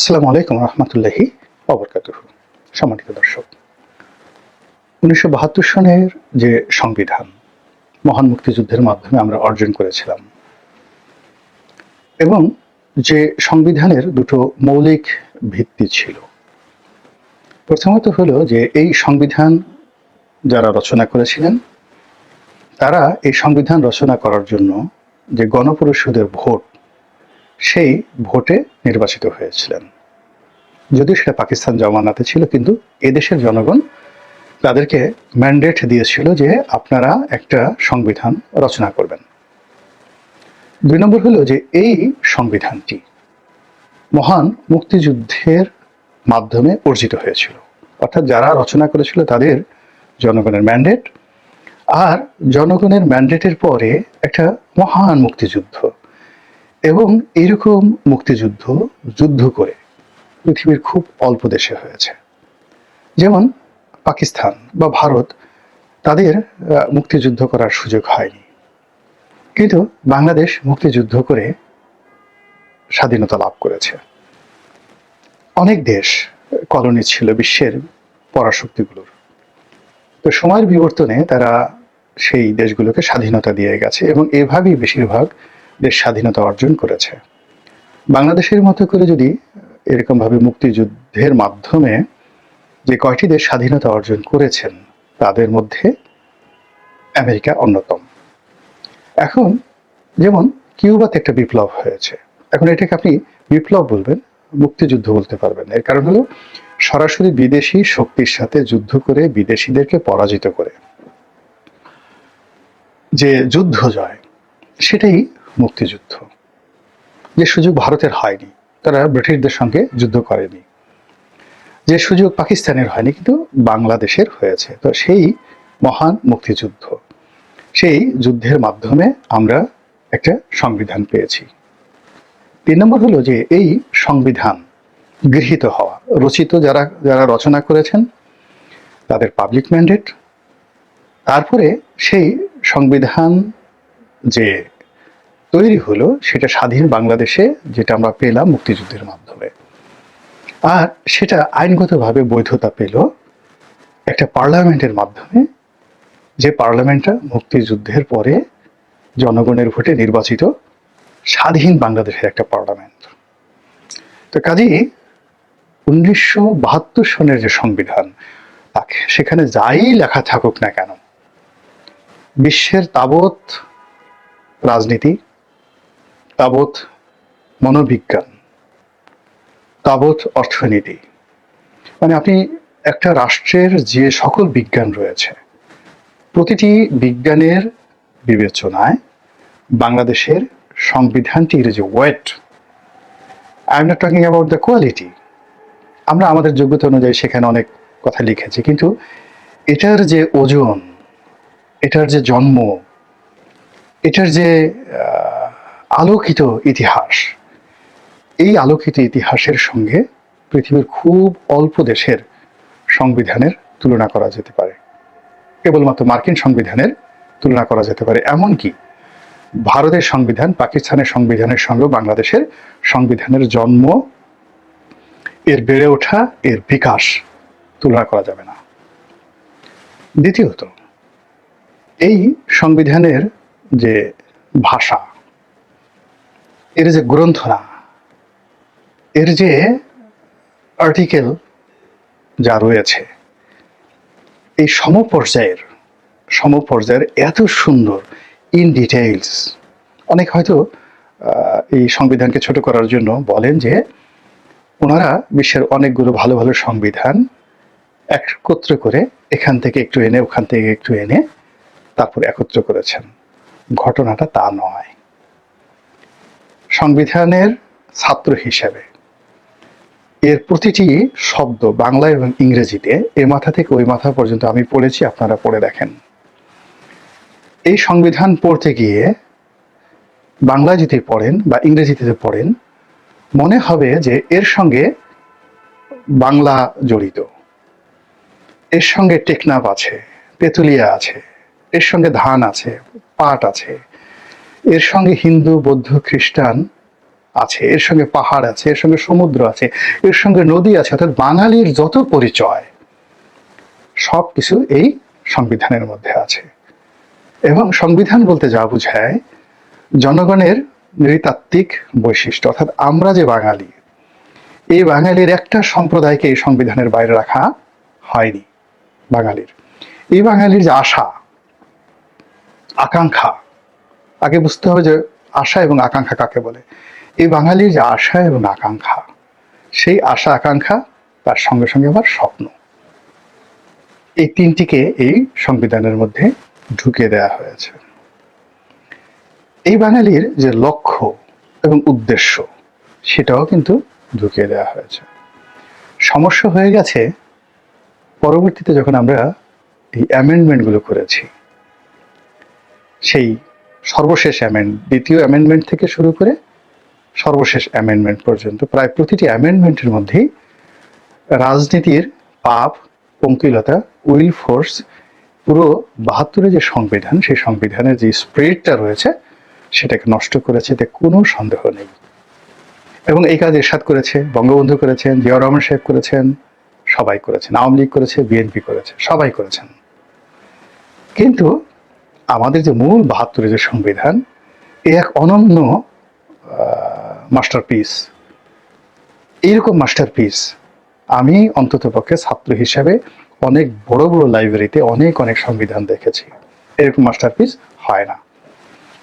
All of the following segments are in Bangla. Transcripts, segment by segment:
আসসালামু আলাইকুম রহমতুল্লাহি অবরকাত সম্মানিত দর্শক, উনিশশো বাহাত্তর সনের যে সংবিধান, মহান মুক্তিযুদ্ধের মাধ্যমে আমরা অর্জন করেছিলাম এবং যে সংবিধানের দুটো মৌলিক ভিত্তি ছিল। প্রথমত হলো যে এই সংবিধান যারা রচনা করেছিলেন, তারা এই সংবিধান রচনা করার জন্য যে গণপরিষদের ভোট সেই ভোটে নির্বাচিত হয়েছিলেন। যদিও সেটা পাকিস্তান জমানাতে ছিল, কিন্তু এদেশের জনগণ তাদেরকে ম্যান্ডেট দিয়েছিল যে আপনারা একটা সংবিধান রচনা করবেন। দুই নম্বর হলো যে এই সংবিধানটি মহান মুক্তিযুদ্ধের মাধ্যমে অর্জিত হয়েছিল। অর্থাৎ যারা রচনা করেছিল তাদের জনগণের ম্যান্ডেট আর জনগণের ম্যান্ডেটের পরে একটা মহান মুক্তিযুদ্ধ এবং এইরকম মুক্তিযুদ্ধ যুদ্ধ করে পৃথিবীর খুব অল্প দেশে হয়েছে। যেমন পাকিস্তান বা ভারত তাদের মুক্তিযুদ্ধ করার সুযোগ হয়নি। কিন্তু বাংলাদেশ মুক্তিযুদ্ধ করে স্বাধীনতা লাভ করেছে। অনেক দেশ, কলোনি ছিল বিশ্বের পরাশক্তিগুলোর। তো সময়ের বিবর্তনে তারা সেই দেশগুলোকে স্বাধীনতা দিয়ে গেছে এবং এভাবেই বেশিরভাগ দেশ স্বাধীনতা অর্জন করেছে। বাংলাদেশের মতো করে যদি এরকমভাবে মুক্তিযুদ্ধের মাধ্যমে যে কয়টি দেশ স্বাধীনতা অর্জন করেছেন, তাদের মধ্যে আমেরিকা অন্যতম। এখন যেমন কিউবাতে একটা বিপ্লব হয়েছে। এখন এটাকে আপনি বিপ্লব বলবেন, মুক্তিযুদ্ধ বলতে পারবেন। এর কারণ হলো সরাসরি বিদেশি শক্তির সাথে যুদ্ধ করে বিদেশিদেরকে পরাজিত করে। যে যুদ্ধ জয়, সেটাই মুক্তিযুদ্ধ। যে সুযোগ ভারতের হয়নি, তারা ব্রিটিশদের সঙ্গে যুদ্ধ করেনি। যে সুযোগ পাকিস্তানের হয়নি, কিন্তু বাংলাদেশের হয়েছে। তো সেই মহান মুক্তিযুদ্ধ। সেই যুদ্ধের মাধ্যমে আমরা একটা সংবিধান পেয়েছি। তিন নম্বর হলো যে এই সংবিধান গৃহীত হওয়া। রচিত যারা যারা রচনা করেছেন, তাদের পাবলিক ম্যান্ডেট তারপরে সেই সংবিধান যে তৈরি হলো সেটা স্বাধীন বাংলাদেশে যেটা আমরা পেলাম মুক্তিযুদ্ধের মাধ্যমে। আর সেটা আইনগতভাবে বৈধতা পেল একটা পার্লামেন্টের মাধ্যমে, যে পার্লামেন্টটা মুক্তিযুদ্ধের পরে জনগণের ভোটে নির্বাচিত স্বাধীন বাংলাদেশের একটা পার্লামেন্ট। তো কাজেই উনিশশো বাহাত্তর সনের যে সংবিধান, তাকে সেখানে যাই লেখা থাকুক না কেন, বিশ্বের তাবৎ রাজনীতি তাবৎ মনোবিজ্ঞান, তাবৎ অর্থনীতি। মানে আপনি একটা রাষ্ট্রের যে সকল বিজ্ঞান রয়েছে, প্রতিটি বিজ্ঞানের বিবেচনায় বাংলাদেশের সংবিধানটির যে wait I am not talking about the quality আমরা আমাদের যোগ্যতা অনুযায়ী সেখানে অনেক কথা লিখেছি, কিন্তু এটার যে ওজন, এটার যে জন্ম, এটার যে আলোকিত ইতিহাস। এই আলোকিত ইতিহাসের সঙ্গে পৃথিবীর খুব অল্প দেশের সংবিধানের তুলনা করা যেতে পারে। কেবলমাত্র মার্কিন সংবিধানের তুলনা করা যেতে পারে। এমনকি ভারতের সংবিধান, পাকিস্তানের সংবিধানের সঙ্গে বাংলাদেশের সংবিধানের জন্ম, এর বেড়ে ওঠা, এর বিকাশ তুলনা করা যাবে না। দ্বিতীয়ত, এই সংবিধানের যে ভাষা এর যে গ্রন্থনা এর যে আর্টিকেল যা রয়েছে, এই সমপর্যায়ের সমপর্যায়ের এত সুন্দর ইন ডিটেইলস অনেক হয়তো এই সংবিধানকে ছোট করার জন্য বলেন যে, ওনারা বিশ্বের অনেকগুলো ভালো ভালো সংবিধান একত্র করে এখান থেকে একটু এনে, ওখান থেকে একটু এনে তারপর একত্র করেছেন। ঘটনাটা তা নয়। সংবিধানের ছাত্র হিসেবে। এর প্রতিটি শব্দ বাংলা এবং ইংরেজিতে এ মাথা থেকে ওই মাথা পর্যন্ত আমি পড়েছি, আপনারা পড়ে দেখেন। এই সংবিধান পড়তে গিয়ে বাংলা যদি পড়েন বা ইংরেজিতে পড়েন, মনে হবে যে এর সঙ্গে বাংলা জড়িত। এর সঙ্গে টেকনাফ আছে, তেঁতুলিয়া আছে, এর সঙ্গে ধান আছে, পাট আছে। এর সঙ্গে হিন্দু, বৌদ্ধ, খ্রিস্টান আছে, এর সঙ্গে পাহাড় আছে, এর সঙ্গে সমুদ্র আছে, এর সঙ্গে নদী আছে, অর্থাৎ বাঙালির যত পরিচয় সব কিছু এই সংবিধানের মধ্যে আছে। এবং সংবিধান বলতে যা বোঝায়, জনগণের নৃতাত্ত্বিক বৈশিষ্ট্য, অর্থাৎ আমরা যে বাঙালি, এই বাঙালির একটা সম্প্রদায়কে এই সংবিধানের বাইরে রাখা হয়নি বাঙালির। এই বাঙালির যে আশা, আকাঙ্ক্ষা আগে বুঝতে হবে যে আশা এবং আকাঙ্ক্ষা কাকে বলে। এই বাঙালির যে আশা এবং আকাঙ্ক্ষা, সেই আশা আকাঙ্ক্ষা তার সঙ্গে সঙ্গে আবার স্বপ্ন। এই তিনটিকে এই সংবিধানের মধ্যে ঢুকিয়ে দেওয়া হয়েছে। এই বাঙালির যে লক্ষ্য এবং উদ্দেশ্য, সেটাও কিন্তু ঢুকিয়ে দেওয়া হয়েছে। সমস্যা হয়ে গেছে, পরবর্তীতে যখন আমরা এই অ্যামেন্ডমেন্টগুলো করেছি, সেই সর্বশেষ অ্যামেন্ড দ্বিতীয় অ্যামেন্ডমেন্ট থেকে শুরু করে সর্বশেষ অ্যামেন্ডমেন্ট পর্যন্ত, প্রায় প্রতিটি অ্যামেন্ডমেন্টের মধ্যেই রাজনীতির পাপ, পঙ্কিলতা, উইল ফোর্স, পুরো বাহাত্তরের যে সংবিধান, সেই সংবিধানের যে স্পিরিটটা রয়েছে, সেটাকে নষ্ট করেছে, এতে কোনো সন্দেহ নেই। এবং এই কাজ এরশাদ করেছে, বঙ্গবন্ধু করেছেন জিয়াউর রহমান সাহেব করেছেন, সবাই করেছেন। আওয়ামী লীগ করেছে, বিএনপি করেছে, সবাই করেছেন। কিন্তু আমাদের যে মূল বাহাত্তরের যে সংবিধান, এ এক অনন্য মাস্টারপিস এইরকম মাস্টারপিস আমি অন্ততপক্ষে ছাত্র হিসাবে অনেক বড় বড় লাইব্রেরিতে অনেক অনেক সংবিধান দেখেছি। এরকম মাস্টারপিস হয় না।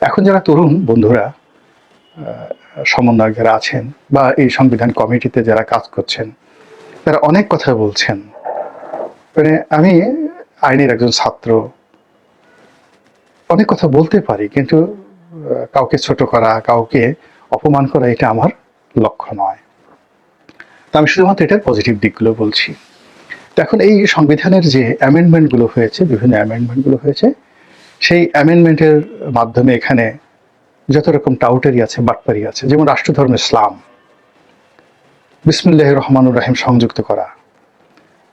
এখন যারা তরুণ বন্ধুরা সমন্বয়ক যারা আছেন বা এই সংবিধান কমিটিতে যারা কাজ করছেন, তারা অনেক কথা বলছেন। মানে আমি আইনের একজন ছাত্র অনেক কথা বলতে পারি, কিন্তু কাউকে ছোট করা, কাউকে অপমান করা, এটা আমার লক্ষ্য নয়। তো আমি শুধুমাত্র এটার পজিটিভ দিকগুলো বলছি। এখন এই সংবিধানের যে অ্যামেন্ডমেন্টগুলো হয়েছে, বিভিন্ন অ্যামেন্ডমেন্টগুলো হয়েছে, সেই অ্যামেন্ডমেন্টের মাধ্যমে এখানে যত রকম টাউটারি আছে, বাটপারি আছে, যেমন রাষ্ট্রধর্ম ইসলাম বিসমুল্লাহ রহমানুর রাহিম সংযুক্ত করা,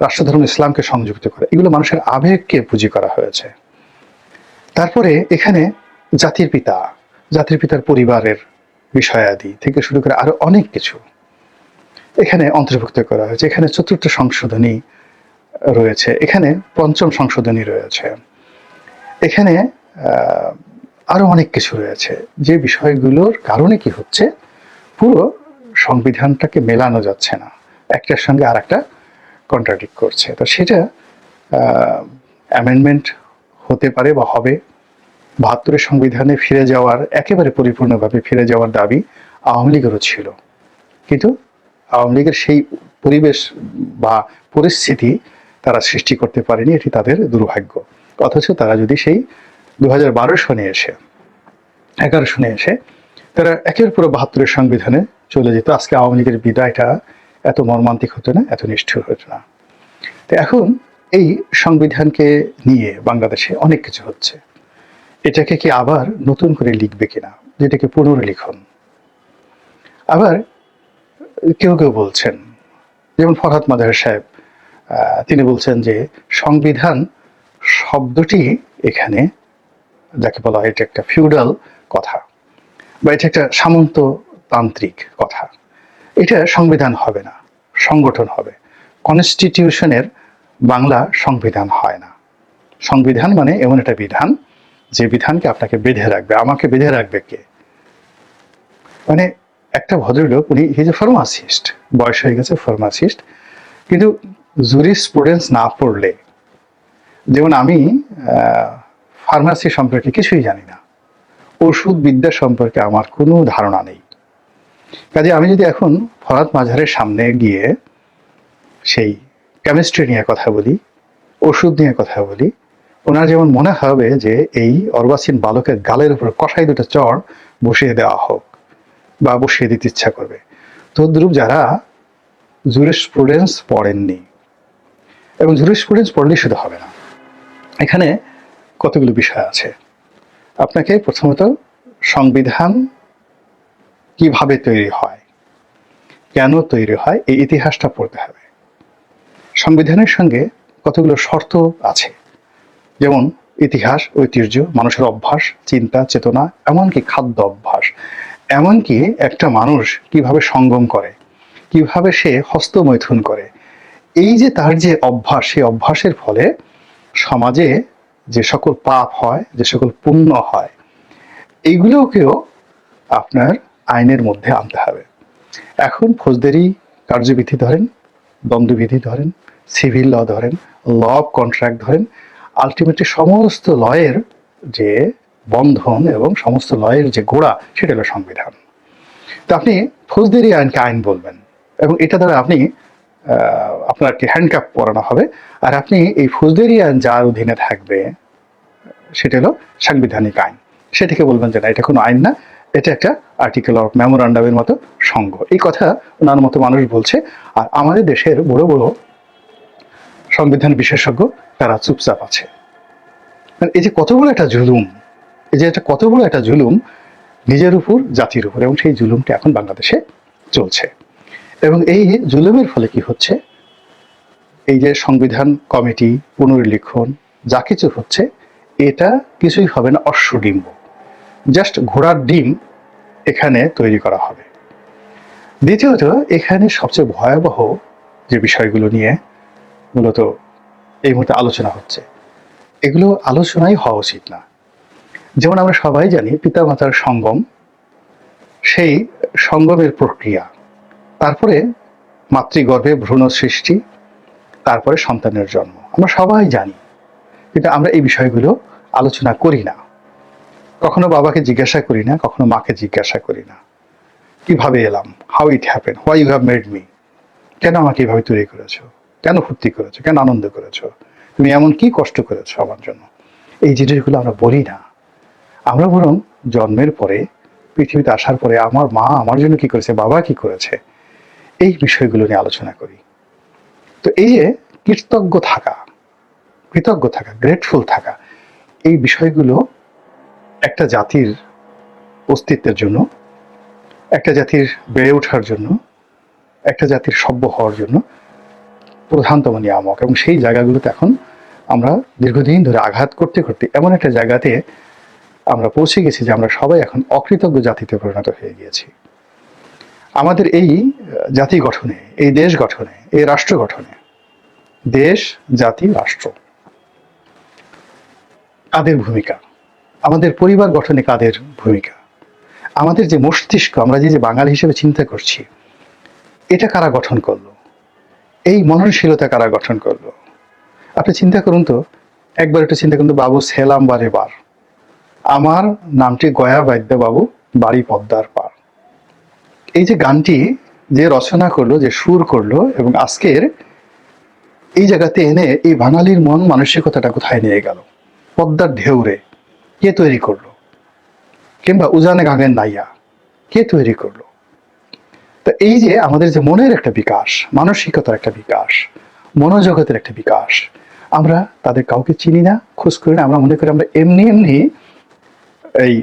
রাষ্ট্রধর্ম ইসলামকে সংযুক্ত করা, এগুলো মানুষের আবেগকে পুঁজি করা হয়েছে। তারপরে এখানে জাতির পিতা জাতির পিতার পরিবারের বিষয়াদি থেকে শুরু করে আরও অনেক কিছু এখানে অন্তর্ভুক্ত করা হয়েছে। এখানে চতুর্থ সংশোধনী রয়েছে এখানে পঞ্চম সংশোধনী রয়েছে। এখানে আহ, আরও অনেক কিছু রয়েছে। যে বিষয়গুলোর কারণে কি হচ্ছে পুরো সংবিধানটাকে মেলানো যাচ্ছে না। একটার সঙ্গে আর একটা কন্ট্রাডিক্ট করছে। তো সেটা অ্যামেন্ডমেন্ট হতে পারে বা হবে। বাহাত্তরের সংবিধানে ফিরে যাওয়ার, একেবারে পরিপূর্ণভাবে ফিরে যাওয়ার দাবি আওয়ামী লীগেরও ছিল। কিন্তু আওয়ামী লীগের সেই পরিবেশ বা পরিস্থিতি তারা সৃষ্টি করতে পারেনি, এটি তাদের দুর্ভাগ্য। অথচ তারা যদি সেই দু হাজার বারো সনে এসে, এগারো সনে এসে তারা একের পুরো বাহাত্তরের সংবিধানে চলে যেত, আজকে আওয়ামী লীগের বিদায়টা এত মর্মান্তিক হতো না, এত নিষ্ঠুর হতো না। তো এখন এই সংবিধানকে নিয়ে বাংলাদেশে অনেক কিছু হচ্ছে। এটাকে কি আবার নতুন করে লিখবে কিনা? যেটাকে পুনর্লিখন। আবার কেউ কেউ বলছেন, যেমন ফরহাদ মাদার সাহেব তিনি বলছেন যে সংবিধান শব্দটি এখানে যাকে বলা হয়, এটা একটা ফিউডাল কথা বা এটা একটা সামন্ততান্ত্রিক কথা। এটা সংবিধান হবে না, সংগঠন হবে। কনস্টিটিউশনের বাংলা সংবিধান হয় না। সংবিধান মানে এমন একটা বিধান, যে বিধানকে আপনাকে বেঁধে রাখবে। আমাকে বেঁধে রাখবে কে? মানে একটা ভদ্রলোক, উনি হিজ এ ফার্মাসিস্ট বয়স হয়ে গেছে ফার্মাসিস্ট কিন্তু জুরি জুরিসপ্রুডেন্স না পড়লে, যেমন আমি ফার্মাসি সম্পর্কে কিছুই জানি না। ওষুধ বিদ্যা সম্পর্কে আমার কোনো ধারণা নেই। কাজে আমি যদি এখন ফরাদ মাঝারের সামনে গিয়ে সেই কেমিস্ট্রি নিয়ে কথা বলি, ওষুধ নিয়ে কথা বলি, ওনার যেমন মনে হবে যে এই অর্বাচীন বালকের গালের উপর কষাই দুটো চর বসিয়ে দেওয়া হোক বা বসিয়ে দিতে ইচ্ছা করবে। তদ্রূপ যারা জুরিসপ্রুডেন্স পড়েননি, এবং জুরিসপ্রুডেন্স পড়লেই শুধু হবে না। এখানে কতগুলো বিষয় আছে। আপনাকে প্রথমত সংবিধান কীভাবে তৈরি হয়, কেন তৈরি হয়, এই ইতিহাসটা পড়তে হবে। সংবিধানের সঙ্গে কতগুলো শর্ত আছে? যেমন ইতিহাস, ঐতিহ্য, মানুষের অভ্যাস, চিন্তা, চেতনা, এমনকি খাদ্য অভ্যাস। এমনকি একটা মানুষ কীভাবে সঙ্গম করে, কীভাবে সে হস্তমৈথুন করে। এই যে তার যে অভ্যাস, সেই অভ্যাসের ফলে সমাজে যে সকল পাপ হয়, যে সকল পুণ্য হয়, এইগুলোকেও আপনার আইনের মধ্যে আনতে হবে। এখন ফৌজদারি কার্যবিধি ধরেন দ্বন্দ্ববিধি ধরেন সিভিল ল ধরেন ল অফ কন্ট্রাক্ট ধরেন আলটিমেটলি সমস্ত লয়ের যে বন্ধন এবং সমস্ত লয়ের যে গোড়া, সেটা হলো সংবিধান। তো আপনি ফৌজদারি আইনকে আইন বলবেন এবং এটা দ্বারা আপনি আপনাকে হ্যান্ডকাপ পরানো হবে। আর আপনি এই ফৌজদারি আইন যার অধীনে থাকবে, সেটা হলো সাংবিধানিক আইন। সেটাকে বলবেন যে না, এটা কোনো আইন না। এটা একটা আর্টিকেল অফ মেমোরান্ডামের মতো সংঘ এই কথা ওনার মতো মানুষ বলছে, আর আমাদের দেশের বড় বড় সংবিধান বিশেষজ্ঞ তারা চুপচাপ আছে। মানে এই যে কত বড় একটা জুলুম, এই যে এটা কত বড় একটা জুলুম নিজের উপর, জাতির উপর, এবং সেই জুলুমটা এখন বাংলাদেশে চলছে। এবং এই জুলুমের ফলে কি হচ্ছে? এই যে সংবিধান, কমিটি, পুনর্লিখন, যা কিছু হচ্ছে, এটা কিছুই হবে না অশ্বডিম্ব। জাস্ট ঘোড়ার ডিম এখানে তৈরি করা হবে। দ্বিতীয়ত, এখানে সবচেয়ে ভয়াবহ যে বিষয়গুলো নিয়ে মূলত এই মুহূর্তে আলোচনা হচ্ছে, এগুলো আলোচনাই হওয়া উচিত না। যেমন আমরা সবাই জানি, পিতামাতার সঙ্গম, সেই সঙ্গমের প্রক্রিয়া, তারপরে মাতৃগর্ভে ভ্রূণ সৃষ্টি, তারপরে সন্তানের জন্ম। আমরা সবাই জানি, কিন্তু আমরা এই বিষয়গুলো আলোচনা করি না। কখনো বাবাকে জিজ্ঞাসা করি না, কখনো মাকে জিজ্ঞাসা করি না। কীভাবে এলাম? How it happen why you have made me কেন আমাকে এইভাবে তৈরি করেছ? কেন ফুর্তি করেছ? কেন আনন্দ করেছ? তুমি এমন কি কষ্ট করেছ আমার জন্য? এই জিনিসগুলো আমরা বলি না। আমরা বরং জন্মের পরে, পৃথিবীতে আসার পরে আমার মা আমার জন্য কি করেছে, বাবা কি করেছে, এই বিষয়গুলো নিয়ে আলোচনা করি। তো এই যে কৃতজ্ঞ থাকা কৃতজ্ঞ থাকা গ্রেটফুল থাকা, এই বিষয়গুলো একটা জাতির অস্তিত্বের জন্য, একটা জাতির বেড়ে ওঠার জন্য, একটা জাতির সভ্য হওয়ার জন্য প্রধানতম নিয়ামক। এবং সেই জায়গাগুলোতে এখন আমরা দীর্ঘদিন ধরে আঘাত করতে করতে এমন একটা জায়গাতে আমরা পৌঁছে গেছি যে আমরা সবাই এখন অকৃতজ্ঞ জাতিতে পরিণত হয়ে গিয়েছি। আমাদের এই জাতি গঠনে, এই দেশ গঠনে, এই রাষ্ট্র গঠনে, দেশ, জাতি, রাষ্ট্র কাদের ভূমিকা। আমাদের পরিবার গঠনে কাদের ভূমিকা? আমাদের যে মস্তিষ্ক, আমরা যে যে বাঙালি হিসেবে চিন্তা করছি, এটা কারা গঠন করল? এই মননশীলতা কারা গঠন করল? আপনি চিন্তা করুন তো, একবার একটু চিন্তা করুন তো, বাবু সেলাম বারে বার। আমার নামটি গয়া বাদ্য বাবু বাড়ি পদ্মার পার। এই যে গানটি যে রচনা করল, যে সুর করল, এবং আজকের এই জায়গাতে এনে এই বাঙালির মন মানসিকতাটা কোথায় নিয়ে গেল? পদ্মার ঢেউরে। কে তৈরি করল? কিংবা উজানে গাঙের নাইয়া, কে তৈরি করল? তো এই যে আমাদের যে মনের একটা বিকাশ, মানসিকতার একটা বিকাশ, মনোজগতের একটা বিকাশ, আমরা তাদের কাউকে চিনি না, খোঁজ করি না, আমরা মনে করি আমরা এমনি এমনি এই